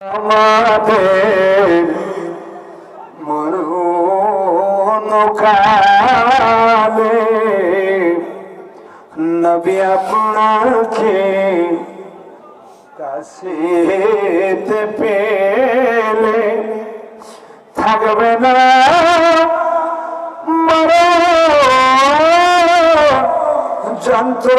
আমাদের মরুন কালে নবী আপনাকে কাছেতে পেলে থাকবে না মর যন্ত্র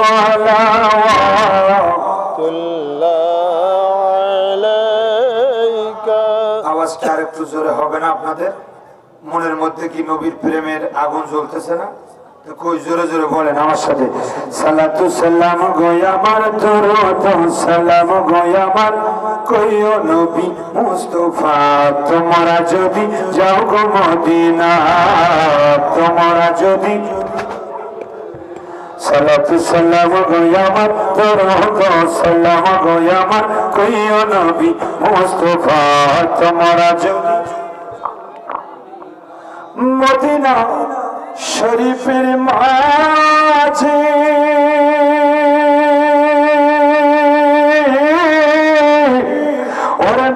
صلوات الله عليك আওয়াজটা আর একটু জোরে হবে না আপনাদের মনের মধ্যে কি নবীর প্রেমের আগুন জ্বলতেছে না তো কই জোরে জোরে বলেন আমার সাথে সালাতু সালাম গো আমার দরুদ সালাম গো আমার কইও নবী মুস্তাফা তোমরা যদি যাও গো মদিনা তোমরা যদি সালাতু সালাম গো আমার দরুদ সালাম গো আমার কইও নবী মুস্তাফা তোমরা যদি মদিনা শরীফের মাঝে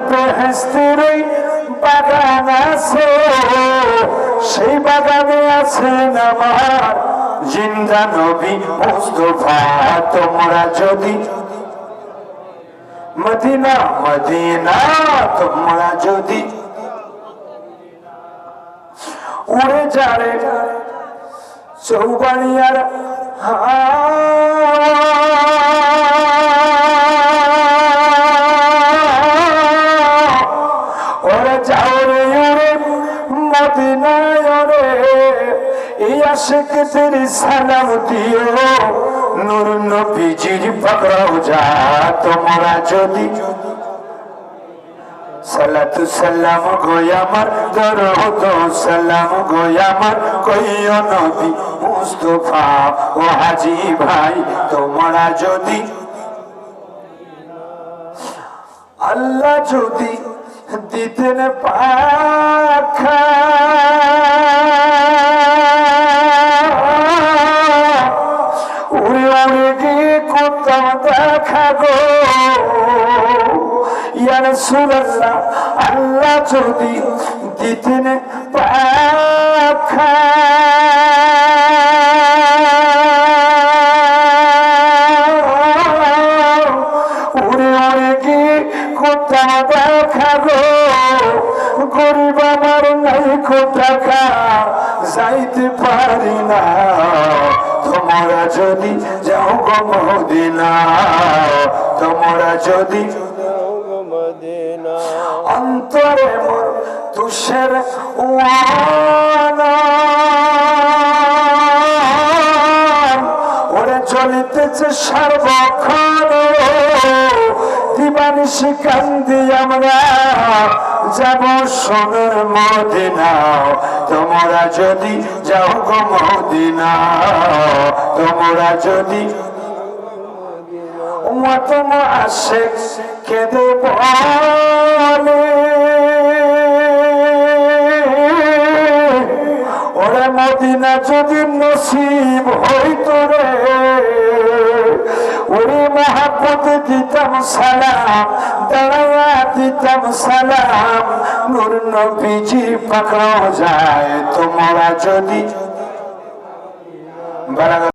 বেহেস্তের বাগান আছে, সেই বাগানে আছেন আমার জিন্দা নবী মুস্তফা তোমরা যদি মদিনা মদিনা তোমরা যদি উড়ে যারে চৌবাড়িয়ার ওরে এই আশেক তেরি সালাম দিও। নূর নবীজির পাকড়াও যা তোমরা যদি সালাতু সালাম গোয়ামার দরুদ সালাম কইও নবী মুস্তফা ও হাজি ভাই, তোমরা যদি আল্লাহ যদি দিতেন পাখা। রসুল্লাহ আল্লাহ যদি দিতেন পাখা। উড়ে উড়ে গিয়ে কোথা দেখা গো, গরিব আমার নাই কোথাকা যাইতে পারি না। তোমরা যদি যাও গো তোমরা যদি অন্তরে মোর তুষের ওরে চলিতেছে সর্বক্ষণ। দিবানিশি কান্দি আমরা যাব সোনের মদিনা। তোমরা যদি যাও গো মদিনা তোমরা যদি মতম আসে কেঁদে যদি নসিব হইতো রে। ওরে মহাপত দিতাম সালাম, দাঁড়াইয়া দিতাম সালাম। নূর নবীজি পাকড়াও যায়, তোমরা যদি